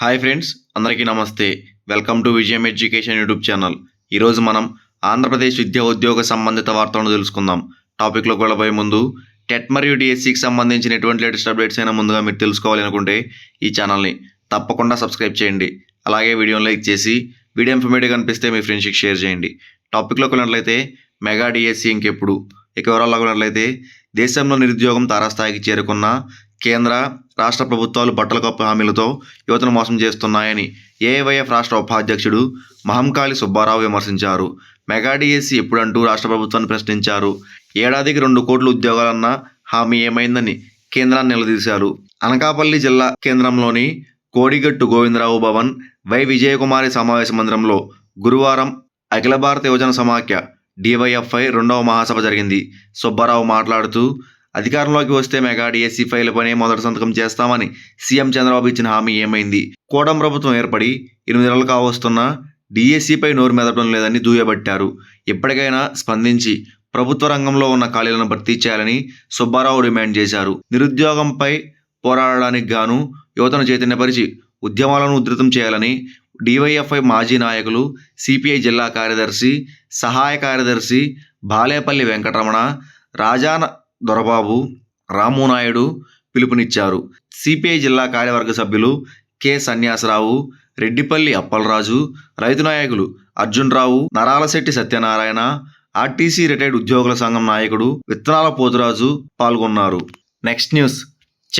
Hi friends అందరికీ నమస్తే. Welcome to Vijayam education YouTube channel. ఈరోజు మనం ఆంధ్రప్రదేశ్ విద్యా ఉద్యోగ సంబంధిత వార్తలను తెలుసుకుందాం. టాపిక్లోకి వెళ్ళబోయే ముందు టెట్ మరియు డిఎస్సికి సంబంధించిన ఎటువంటి లేటెస్ట్ అప్డేట్స్ అయినా ముందుగా మీరు తెలుసుకోవాలి అనుకుంటే ఈ ఛానల్ని తప్పకుండా సబ్స్క్రైబ్ చేయండి. అలాగే వీడియోని లైక్ చేసి వీడియో ఇన్ఫర్మేటివ్ కనిపిస్తే మీ ఫ్రెండ్స్కి షేర్ చేయండి. టాపిక్లోకి వెళ్ళినట్లయితే మెగా డిఎస్సి ఇంకెప్పుడు? ఇక వివరాల్లోకి వెళ్ళినట్లయితే దేశంలో నిరుద్యోగం తారాస్థాయికి చేరుకున్న కేంద్ర రాష్ట్ర ప్రభుత్వాలు బట్టల కప్పు హామీలతో యువతను మోసం చేస్తున్నాయని ఏఐవైఎఫ్ రాష్ట్ర ఉపాధ్యక్షుడు మహంకాళి సుబ్బారావు విమర్శించారు. మెగాడిఎస్సి ఎప్పుడంటూ రాష్ట్ర ప్రభుత్వాన్ని ప్రశ్నించారు. ఏడాదికి రెండు కోట్ల ఉద్యోగాలన్న హామీ ఏమైందని కేంద్రాన్ని నిలదీశారు. అనకాపల్లి జిల్లా కేంద్రంలోని కోడిగట్టు గోవిందరావు భవన్ వై విజయకుమారి సమావేశ మందిరంలో గురువారం అఖిల భారత యువజన సమాఖ్య డివైఎఫ్ఐ రెండవ మహాసభ జరిగింది. సుబ్బారావు మాట్లాడుతూ అధికారంలోకి వస్తే మెగా డిఎస్సి ఫైల్ పనే మొదటి సంతకం చేస్తామని సీఎం చంద్రబాబు ఇచ్చిన హామీ ఏమైంది? కోడం ప్రభుత్వం ఏర్పడి ఎనిమిది నెలలు కావస్తున్నా డిఎస్సిపై నోరు మెదపడం లేదని దూయబట్టారు ఇప్పటికైనా స్పందించి ప్రభుత్వ రంగంలో ఉన్న ఖాళీలను భర్తీ చేయాలని సుబ్బారావు డిమాండ్ చేశారు. నిరుద్యోగంపై పోరాడడానికి గాను యువతను చైతన్యపరిచి ఉద్యమాలను ఉధృతం చేయాలని డివైఎఫ్ఐ మాజీ నాయకులు సిపిఐ జిల్లా కార్యదర్శి సహాయ కార్యదర్శి బాలేపల్లి వెంకటరమణ రాజాన దొరబాబు రామునాయుడు పిలుపునిచ్చారు. సిపిఐ జిల్లా కార్యవర్గ సభ్యులు కె. సన్యాసరావు రెడ్డిపల్లి అప్పలరాజు రైతు నాయకులు అర్జున్రావు నరాలశెట్టి సత్యనారాయణ ఆర్టీసీ రిటైర్డ్ ఉద్యోగుల సంఘం నాయకుడు విత్తనాల పోతురాజు పాల్గొన్నారు. Next news.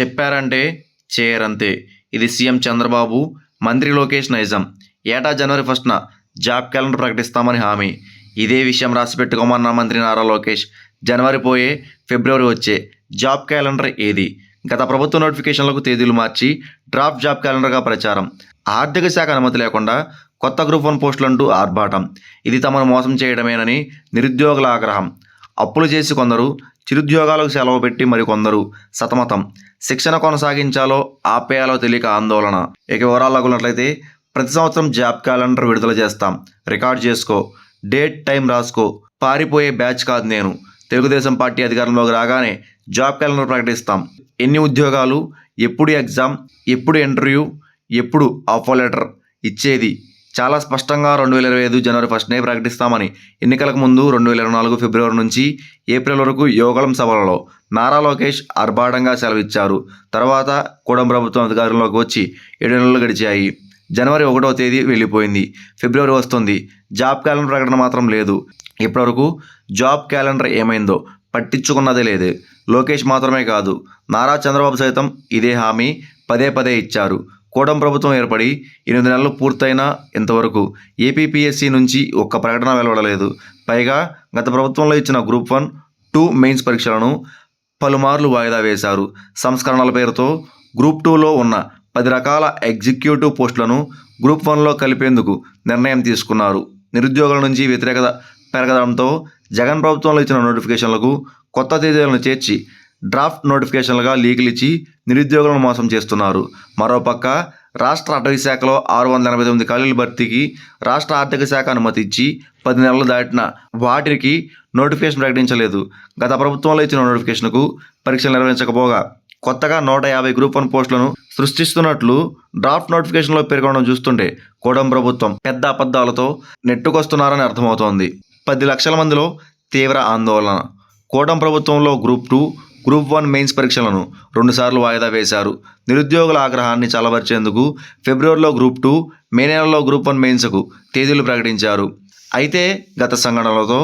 చెప్పారంటే చేయరంతే. ఇది సీఎం చంద్రబాబు మంత్రి లోకేష్ నైజం. ఏటా జనవరి ఫస్ట్న జాబ్ క్యాలెండర్ ప్రకటిస్తామని హామీ. ఇదే విషయం రాసిపెట్టుకోమన్నా మంత్రి నారా లోకేష్. జనవరి పోయే ఫిబ్రవరి వచ్చే జాబ్ క్యాలెండర్ ఏది? గత ప్రభుత్వ నోటిఫికేషన్లకు తేదీలు మార్చి డ్రాఫ్ట్ జాబ్ క్యాలెండర్గా ప్రచారం. ఆర్థిక శాఖ అనుమతి లేకుండా కొత్త గ్రూప్ వన్ పోస్టులంటూ ఆర్భాటం. ఇది తమను మోసం చేయడమేనని నిరుద్యోగుల ఆగ్రహం. అప్పులు చేసి కొందరు చిరుద్యోగాలకు సెలవు పెట్టి మరికొందరు సతమతం. శిక్షణ కొనసాగించాలో ఆపేయాలో తెలియక ఆందోళన. ఇక వివరాలు ఉన్నట్లయితే ప్రతి సంవత్సరం జాబ్ క్యాలెండర్ విడుదల చేస్తాం. రికార్డ్ చేసుకో. డేట్ టైం రాసుకో. పారిపోయే బ్యాచ్ కాదు నేను. తెలుగుదేశం పార్టీ అధికారంలోకి రాగానే జాబ్ క్యాలెండర్ ప్రకటిస్తాం. ఎన్ని ఉద్యోగాలు ఎప్పుడు ఎగ్జామ్ ఎప్పుడు ఇంటర్వ్యూ ఎప్పుడు ఆఫర్ లెటర్ ఇచ్చేది? చాలా స్పష్టంగా రెండు వేల ఇరవై ఐదు జనవరి ఫస్ట్నే ప్రకటిస్తామని. ఎన్నికలకు ముందు రెండు వేల ఇరవై నాలుగు ఫిబ్రవరి నుంచి ఏప్రిల్ వరకు యోగలం సభలలో నారా లోకేష్ ఆర్భాటంగా సెలవిచ్చారు. తర్వాత కూడం ప్రభుత్వం అధికారంలోకి వచ్చి ఏడు నెలలు గడిచాయి. జనవరి ఒకటవ తేదీ వెళ్ళిపోయింది. ఫిబ్రవరి వస్తుంది. జాబ్ క్యాలెండర్ ప్రకటన మాత్రం లేదు. ఇప్పటివరకు జాబ్ క్యాలెండర్ ఏమైందో పట్టించుకున్నదే లేదు. లోకేష్ మాత్రమే కాదు నారా చంద్రబాబు సైతం ఇదే హామీ పదే పదే ఇచ్చారు. కూడం ప్రభుత్వం ఏర్పడి ఎనిమిది నెలలు పూర్తయినా ఇంతవరకు ఏపీపీఎస్సీ నుంచి ఒక్క ప్రకటన వెలువడలేదు. పైగా గత ప్రభుత్వంలో ఇచ్చిన గ్రూప్ వన్ టూ మెయిన్స్ పరీక్షలను పలుమార్లు వాయిదా వేశారు. సంస్కరణల పేరుతో గ్రూప్ టూలో ఉన్న పది రకాల ఎగ్జిక్యూటివ్ పోస్టులను గ్రూప్ వన్లో కలిపేందుకు నిర్ణయం తీసుకున్నారు. నిరుద్యోగుల నుంచి వ్యతిరేకత పెరగడంతో జగన్ ప్రభుత్వంలో ఇచ్చిన నోటిఫికేషన్లకు కొత్త తేదీలను చేర్చి డ్రాఫ్ట్ నోటిఫికేషన్లుగా లీకులు ఇచ్చి నిరుద్యోగులను మోసం చేస్తున్నారు. మరోపక్క రాష్ట్ర అటవీ శాఖలో ఆరు వందల ఎనభై తొమ్మిది ఖాళీల భర్తీకి రాష్ట్ర ఆర్థిక శాఖ అనుమతి ఇచ్చి పది నెలలు దాటిన వాటికి నోటిఫికేషన్ ప్రకటించలేదు. గత ప్రభుత్వంలో ఇచ్చిన నోటిఫికేషన్కు పరీక్షలు నిర్వహించకపోగా కొత్తగా నూట యాభై గ్రూప్ వన్ పోస్టులను సృష్టిస్తున్నట్లు డ్రాఫ్ట్ నోటిఫికేషన్లో పేర్కొనడం చూస్తుంటే కోడం ప్రభుత్వం పెద్ద అబద్ధాలతో నెట్టుకొస్తున్నారని అర్థమవుతోంది. పది లక్షల మందిలో తీవ్ర ఆందోళన. కూటం ప్రభుత్వంలో group two group one mains పరీక్షలను రెండుసార్లు వాయిదా వేశారు. నిరుద్యోగుల ఆగ్రహాన్ని చలవర్చేందుకు ఫిబ్రవరిలో గ్రూప్ టూ మే నెలలో గ్రూప్ వన్ మెయిన్స్కు తేదీలు ప్రకటించారు. అయితే గత సంఘటనలతో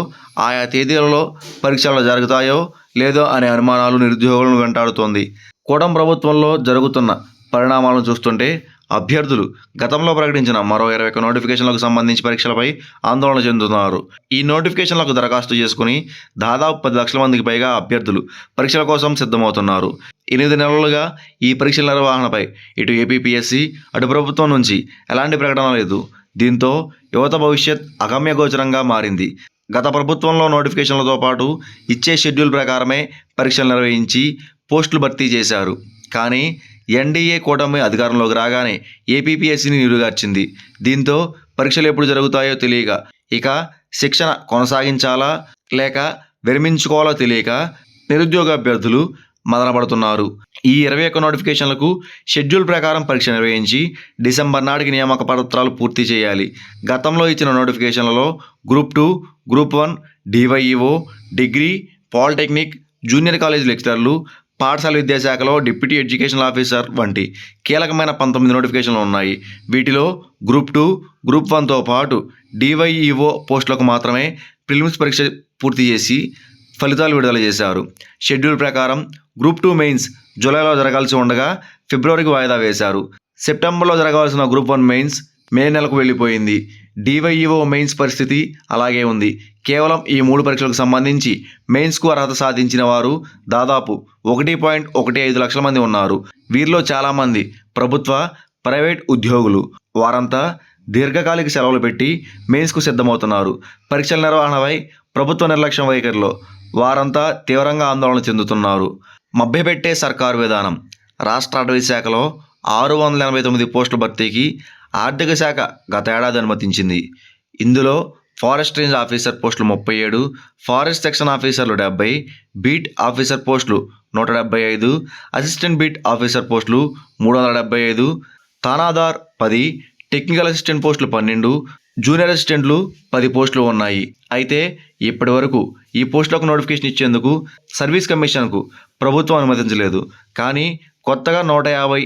ఆయా తేదీలలో పరీక్షలు జరుగుతాయో లేదో అనే అనుమానాలు నిరుద్యోగులను వెంటాడుతోంది. కూటం ప్రభుత్వంలో జరుగుతున్న పరిణామాలను చూస్తుంటే అభ్యర్థులు గతంలో ప్రకటించిన మరో ఇరవై ఒక్క నోటిఫికేషన్లకు సంబంధించి పరీక్షలపై ఆందోళన చెందుతున్నారు. ఈ నోటిఫికేషన్లకు దరఖాస్తు చేసుకుని దాదాపు పది లక్షల మందికి పైగా అభ్యర్థులు పరీక్షల కోసం సిద్ధమవుతున్నారు. ఎనిమిది నెలలుగా ఈ పరీక్షల నిర్వహణపై ఇటు ఏపీపీఎస్సీ అటు ప్రభుత్వం నుంచి ఎలాంటి ప్రకటన లేదు. దీంతో యువత భవిష్యత్ అగమ్యగోచరంగా మారింది. గత ప్రభుత్వంలో నోటిఫికేషన్లతో పాటు ఇచ్చే షెడ్యూల్ ప్రకారమే పరీక్షలు నిర్వహించి పోస్టులు భర్తీ చేశారు. కానీ ఎన్డీఏ కూటమి అధికారంలోకి రాగానే ఏపీపీఎస్సీని నిరుగార్చింది దీంతో పరీక్షలు ఎప్పుడు జరుగుతాయో తెలియక ఇక శిక్షణ కొనసాగించాలా లేక విరమించుకోవాలో తెలియక నిరుద్యోగ అభ్యర్థులు మదనపడుతున్నారు. ఈ ఇరవై ఒక్క నోటిఫికేషన్లకు షెడ్యూల్ ప్రకారం పరీక్ష నిర్వహించి డిసెంబర్ నాటికి నియామక పత్రాలు పూర్తి చేయాలి. గతంలో ఇచ్చిన నోటిఫికేషన్లలో group two group one DYEO degree polytechnic junior college లెక్చరర్లు పాఠశాల విద్యాశాఖలో డిప్యూటీ ఎడ్యుకేషనల్ ఆఫీసర్ వంటి కీలకమైన పంతొమ్మిది నోటిఫికేషన్లు ఉన్నాయి. వీటిలో గ్రూప్ టూ గ్రూప్ వన్తో పాటు డివైఈఓ పోస్టులకు మాత్రమే ప్రిలిమ్స్ పరీక్ష పూర్తి చేసి ఫలితాలు విడుదల చేశారు. షెడ్యూల్ ప్రకారం గ్రూప్ టూ మెయిన్స్ జూలైలో జరగాల్సి ఉండగా ఫిబ్రవరికి వాయిదా వేశారు. సెప్టెంబర్లో జరగాల్సిన గ్రూప్ వన్ మెయిన్స్ మే నెలకు వెళ్ళిపోయింది. డివైఈఓ మెయిన్స్ పరిస్థితి అలాగే ఉంది. కేవలం ఈ మూడు పరీక్షలకు సంబంధించి మెయిన్స్కు అర్హత సాధించిన వారు దాదాపు ఒకటి పాయింట్ ఒకటి ఐదు లక్షల మంది ఉన్నారు. వీరిలో చాలామంది ప్రభుత్వ ప్రైవేట్ ఉద్యోగులు. వారంతా దీర్ఘకాలిక సెలవులు పెట్టి మెయిన్స్కు సిద్ధమవుతున్నారు. పరీక్షల నిర్వహణపై ప్రభుత్వ నిర్లక్ష్యం వైఖరిలో వారంతా తీవ్రంగా ఆందోళన చెందుతున్నారు. మభ్యపెట్టే సర్కారు విధానం. రాష్ట్ర అటవీ శాఖలో ఆరు వందల ఎనభై తొమ్మిది పోస్టుల భర్తీకి ఆర్థిక శాఖ గత ఏడాది అనుమతించింది. ఇందులో ఫారెస్ట్ రేంజ్ ఆఫీసర్ పోస్టులు ముప్పై ఏడు ఫారెస్ట్ సెక్షన్ ఆఫీసర్లు డెబ్బై బీట్ ఆఫీసర్ పోస్టులు నూట డెబ్బై ఐదు అసిస్టెంట్ బీట్ ఆఫీసర్ పోస్టులు మూడు వందల డెబ్బై ఐదు తానాదార్ పది టెక్నికల్ అసిస్టెంట్ పోస్టులు పన్నెండు జూనియర్ అసిస్టెంట్లు పది పోస్టులు ఉన్నాయి. అయితే ఇప్పటి వరకు ఈ పోస్టులకు నోటిఫికేషన్ ఇచ్చేందుకు సర్వీస్ కమిషన్కు ప్రభుత్వం అనుమతించలేదు. కానీ కొత్తగా నూట యాభై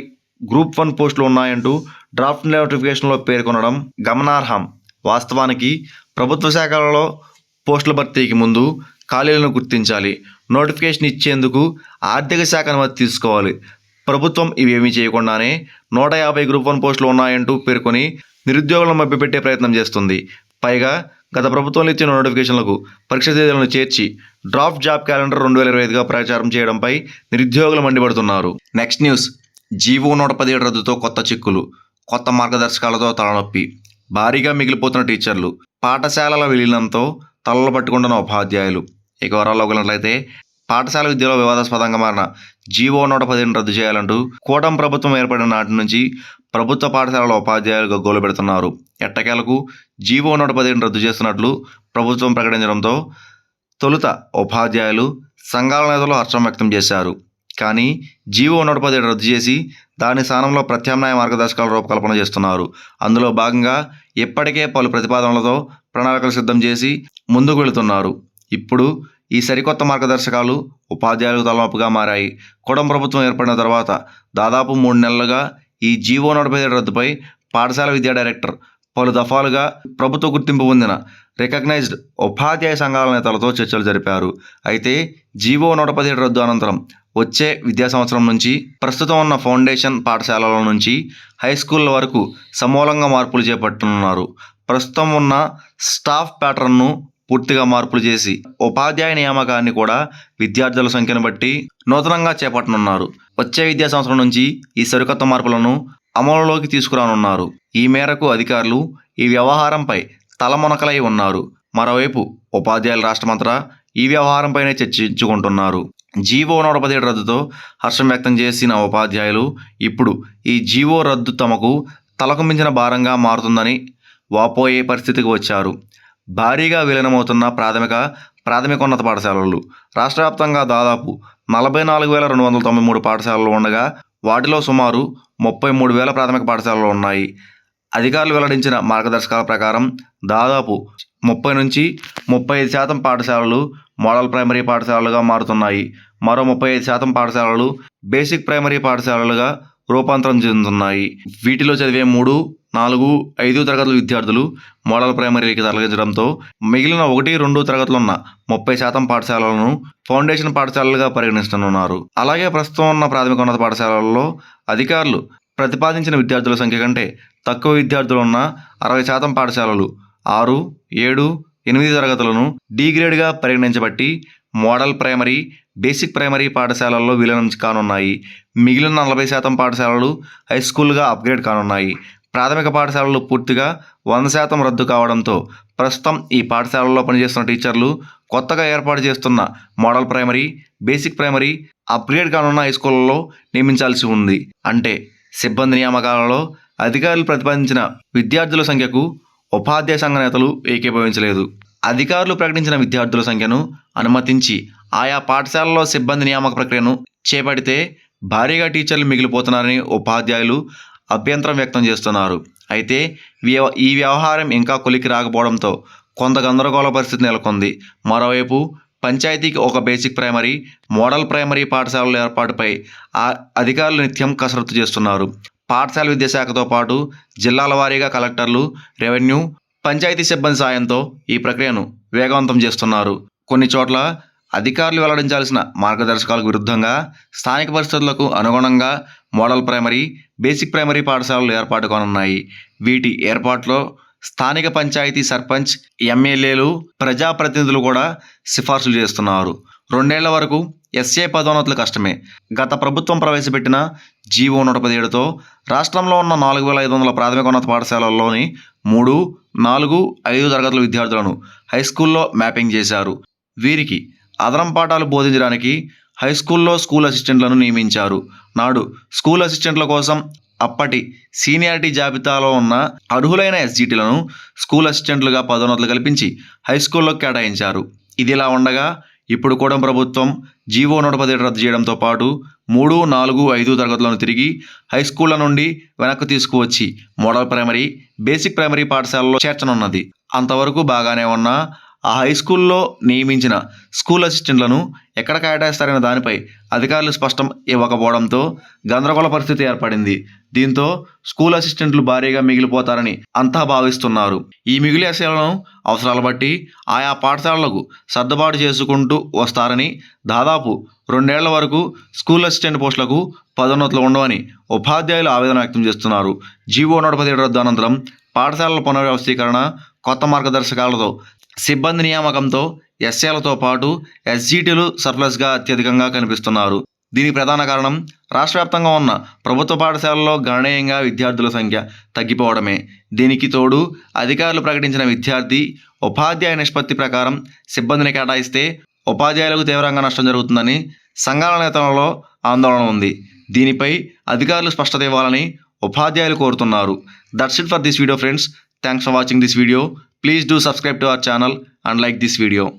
గ్రూప్ వన్ పోస్టులు ఉన్నాయంటూ డ్రాఫ్ట్ నోటిఫికేషన్లో పేర్కొనడం గమనార్హం. వాస్తవానికి ప్రభుత్వ శాఖలలో పోస్టుల భర్తీకి ముందు ఖాళీలను గుర్తించాలి. నోటిఫికేషన్ ఇచ్చేందుకు ఆర్థిక శాఖ అనుమతి తీసుకోవాలి. ప్రభుత్వం ఇవేమీ చేయకుండానే నూట యాభై గ్రూప్ వన్ పోస్టులు ఉన్నాయంటూ పేర్కొని నిరుద్యోగులను మభ్యపెట్టే ప్రయత్నం చేస్తుంది. పైగా గత ప్రభుత్వంలో ఇచ్చిన నోటిఫికేషన్లకు పరీక్ష తేదీలను చేర్చి డ్రాఫ్ట్ జాబ్ క్యాలెండర్ రెండు వేల ఇరవై ఐదుగా ప్రచారం చేయడంపై నిరుద్యోగులు మండిపడుతున్నారు. Next news. జీవో నూట పదిహేడు రద్దుతో కొత్త చిక్కులు కొత్త మార్గదర్శకాలతో తలనొప్పి భారీగా మిగిలిపోతున్న టీచర్లు పాఠశాలల విలీనంతో తలలు పట్టుకుంటున్న ఉపాధ్యాయులు. ఇక వరాల్లోకి వెళ్ళినట్లయితే పాఠశాల విద్యలో వివాదాస్పదంగా మారిన జీవో నూట పదిహేను రద్దు చేయాలంటూ కూటం ప్రభుత్వం ఏర్పడిన నాటి నుంచి ప్రభుత్వ పాఠశాలల ఉపాధ్యాయులు గగ్గోలు పెడుతున్నారు. ఎట్టకేలకు జీవో నూట పదిహేను రద్దు చేస్తున్నట్లు ప్రభుత్వం ప్రకటించడంతో తొలుత ఉపాధ్యాయులు సంఘాల నేతలు హర్షం వ్యక్తం చేశారు. కానీ జీవో నూట పదిహేడు రద్దు చేసి దాని స్థానంలో ప్రత్యామ్నాయ మార్గదర్శకాల రూపకల్పన చేస్తున్నారు. అందులో భాగంగా ఇప్పటికే పలు ప్రతిపాదనలతో ప్రణాళికలు సిద్ధం చేసి ముందుకు వెళుతున్నారు. ఇప్పుడు ఈ సరికొత్త మార్గదర్శకాలు ఉపాధ్యాయులకు తలనొప్పిగా మారాయి. కుడం ప్రభుత్వం ఏర్పడిన తర్వాత దాదాపు మూడు నెలలుగా ఈ జీవో నూట పదిహేడు రద్దుపై పాఠశాల విద్యా డైరెక్టర్ పలు దఫాలుగా ప్రభుత్వ గుర్తింపు పొందిన రికగ్నైజ్డ్ ఉపాధ్యాయ సంఘాల నేతలతో చర్చలు జరిపారు. అయితే జీవో నూట పదిహేడు రద్దు అనంతరం వచ్చే విద్యా సంవత్సరం నుంచి ప్రస్తుతం ఉన్న ఫౌండేషన్ పాఠశాలల నుంచి హై స్కూళ్ళ వరకు సమూలంగా మార్పులు చేపట్టనున్నారు. ప్రస్తుతం ఉన్న స్టాఫ్ ప్యాటర్న్ను పూర్తిగా మార్పులు చేసి ఉపాధ్యాయ నియామకాన్ని కూడా విద్యార్థుల సంఖ్యను బట్టి నూతనంగా చేపట్టనున్నారు. వచ్చే విద్యా సంవత్సరం నుంచి ఈ సరికొత్త మార్పులను అమలులోకి తీసుకురానున్నారు. ఈ మేరకు అధికారులు ఈ వ్యవహారంపై తలమునకలై ఉన్నారు. మరోవైపు ఉపాధ్యాయుల రాష్ట్రమంతటా ఈ వ్యవహారంపైనే చర్చించుకుంటున్నారు. జీవో నూట పదిహేడు రద్దుతో హర్షం వ్యక్తం చేసిన ఉపాధ్యాయులు ఇప్పుడు ఈ జీవో రద్దు తమకు తలకు మించిన భారంగా మారుతుందని వాపోయే పరిస్థితికి వచ్చారు. భారీగా విలీనమవుతున్న ప్రాథమిక ప్రాథమికోన్నత పాఠశాలలు. రాష్ట్ర వ్యాప్తంగా దాదాపు నలభై నాలుగు వేల రెండు వందల తొంభై మూడు పాఠశాలలు ఉండగా వాటిలో సుమారు ముప్పై మూడు వేల ప్రాథమిక పాఠశాలలు ఉన్నాయి. అధికారులు వెల్లడించిన మార్గదర్శకాల ప్రకారం దాదాపు ముప్పై నుంచి ముప్పై ఐదు శాతం పాఠశాలలు మోడల్ ప్రైమరీ పాఠశాలలుగా మారుతున్నాయి. మరో ముప్పై ఐదు శాతం పాఠశాలలు బేసిక్ ప్రైమరీ పాఠశాలలుగా రూపాంతరం చెందుతున్నాయి. వీటిలో చదివే మూడు నాలుగు ఐదు తరగతుల విద్యార్థులు మోడల్ ప్రైమరీకి తరలించడంతో మిగిలిన ఒకటి రెండు తరగతులు ఉన్న ముప్పై శాతం పాఠశాలలను ఫౌండేషన్ పాఠశాలలుగా పరిగణిస్తున్నారు అలాగే ప్రస్తుతం ఉన్న ప్రాథమికోన్నత పాఠశాలల్లో అధికారులు ప్రతిపాదించిన విద్యార్థుల సంఖ్య కంటే తక్కువ విద్యార్థులు ఉన్న అరవై శాతం పాఠశాలలు ఆరు ఏడు ఎనిమిది తరగతులను డి గ్రేడ్గా పరిగణించబట్టి మోడల్ ప్రైమరీ బేసిక్ ప్రైమరీ పాఠశాలల్లో విలీనం కానున్నాయి. మిగిలిన నలభై శాతం పాఠశాలలు హై స్కూల్గా అప్గ్రేడ్ కానున్నాయి. ప్రాథమిక పాఠశాలలు పూర్తిగా వంద శాతం రద్దు కావడంతో ప్రస్తుతం ఈ పాఠశాలల్లో పనిచేస్తున్న టీచర్లు కొత్తగా ఏర్పాటు చేస్తున్న model primary basic primary upgrade కానున్న హై స్కూళ్ళలో నియమించాల్సి ఉంది. అంటే సిబ్బంది నియామకాలలో అధికారులు ప్రతిపాదించిన విద్యార్థుల సంఖ్యకు ఉపాధ్యాయ సంఘ నేతలు ఏకీభవించలేదు. అధికారులు ప్రకటించిన విద్యార్థుల సంఖ్యను అనుమతించి ఆయా పాఠశాలలో సిబ్బంది నియామక ప్రక్రియను చేపడితే భారీగా టీచర్లు మిగిలిపోతున్నారని ఉపాధ్యాయులు అభ్యంతరం వ్యక్తం చేస్తున్నారు. అయితే వ్యవ- ఈ వ్యవహారం ఇంకా కొలికి రాకపోవడంతో కొంత గందరగోళ పరిస్థితి నెలకొంది. మరోవైపు పంచాయతీకి ఒక బేసిక్ ప్రైమరీ మోడల్ ప్రైమరీ పాఠశాలల ఏర్పాటుపై ఆ అధికారులు నిత్యం కసరత్తు చేస్తున్నారు. పాఠశాల విద్యాశాఖతో పాటు జిల్లాల వారీగా కలెక్టర్లు రెవెన్యూ పంచాయతీ సిబ్బంది సాయంతో ఈ ప్రక్రియను వేగవంతం చేస్తున్నారు. కొన్ని చోట్ల అధికారులు వెల్లడించాల్సిన మార్గదర్శకాలకు విరుద్ధంగా స్థానిక పరిస్థితులకు అనుగుణంగా మోడల్ ప్రైమరీ బేసిక్ ప్రైమరీ పాఠశాలలు ఏర్పాటు కానున్నాయి. వీటి ఏర్పాటులో స్థానిక పంచాయతీ సర్పంచ్ ఎమ్మెల్యేలు ప్రజాప్రతినిధులు కూడా సిఫార్సులు చేస్తున్నారు. రెండేళ్ళ వరకు ఎస్ఏ పదోన్నతులు కష్టమే. గత ప్రభుత్వం ప్రవేశపెట్టిన జీవో నూట పదిహేడుతో రాష్ట్రంలో ఉన్న నాలుగు వేల ఐదు వందల ప్రాథమికోన్నత పాఠశాలల్లోని మూడు నాలుగు ఐదు తరగతుల విద్యార్థులను హై స్కూల్లో మ్యాపింగ్ చేశారు. వీరికి అదనం పాఠాలు బోధించడానికి హై స్కూల్లో స్కూల్ అసిస్టెంట్లను నియమించారు. నాడు స్కూల్ అసిస్టెంట్ల కోసం అప్పటి సీనియారిటీ జాబితాలో ఉన్న అర్హులైన ఎస్జీటీలను స్కూల్ అసిస్టెంట్లుగా పదోన్నతులు కల్పించి హై స్కూల్లో కేటాయించారు. ఇదిలా ఉండగా ఇప్పుడు కూడా ప్రభుత్వం జీవో నూట పదిహేడు రద్దు చేయడంతో పాటు మూడు నాలుగు ఐదు తరగతులను తిరిగి హై స్కూళ్ళ నుండి వెనక్కి తీసుకువచ్చి మోడల్ ప్రైమరీ బేసిక్ ప్రైమరీ పాఠశాలలో చేర్చనున్నది. అంతవరకు బాగానే ఉన్న ఆ హై స్కూల్లో నియమించిన స్కూల్ అసిస్టెంట్లను ఎక్కడ కేటాయిస్తారనే దానిపై అధికారులు స్పష్టం ఇవ్వకపోవడంతో గందరగోళ పరిస్థితి ఏర్పడింది. దీంతో స్కూల్ అసిస్టెంట్లు భారీగా మిగిలిపోతారని అంతా భావిస్తున్నారు. ఈ మిగిలి అసలను అవసరాలు బట్టి ఆయా పాఠశాలలకు సర్దుబాటు చేసుకుంటూ వస్తారని దాదాపు రెండేళ్ళ వరకు స్కూల్ అసిస్టెంట్ పోస్టులకు పదోన్నతులు ఉండవని ఉపాధ్యాయులు ఆవేదన వ్యక్తం చేస్తున్నారు. జీవో నూట పదిహేడు రద్దు అనంతరం పాఠశాలల పునర్వ్యవస్థీకరణ కొత్త మార్గదర్శకాలతో సిబ్బంది నియామకంతో ఎస్ఏలతో పాటు ఎస్జీటీలు సర్ప్లస్గా అత్యధికంగా కనిపిస్తున్నారు. దీనికి ప్రధాన కారణం రాష్ట్ర వ్యాప్తంగా ఉన్న ప్రభుత్వ పాఠశాలల్లో గణనీయంగా విద్యార్థుల సంఖ్య తగ్గిపోవడమే. దీనికి తోడు అధికారులు ప్రకటించిన విద్యార్థి ఉపాధ్యాయ నిష్పత్తి ప్రకారం సిబ్బందిని కేటాయిస్తే ఉపాధ్యాయులకు తీవ్రంగా నష్టం జరుగుతుందని సంఘాల నేతలలో ఆందోళన ఉంది. దీనిపై అధికారులు స్పష్టత ఇవ్వాలని ఉపాధ్యాయులు కోరుతున్నారు. That's it for this video friends thanks for watching this video Please do subscribe to our channel and like this video.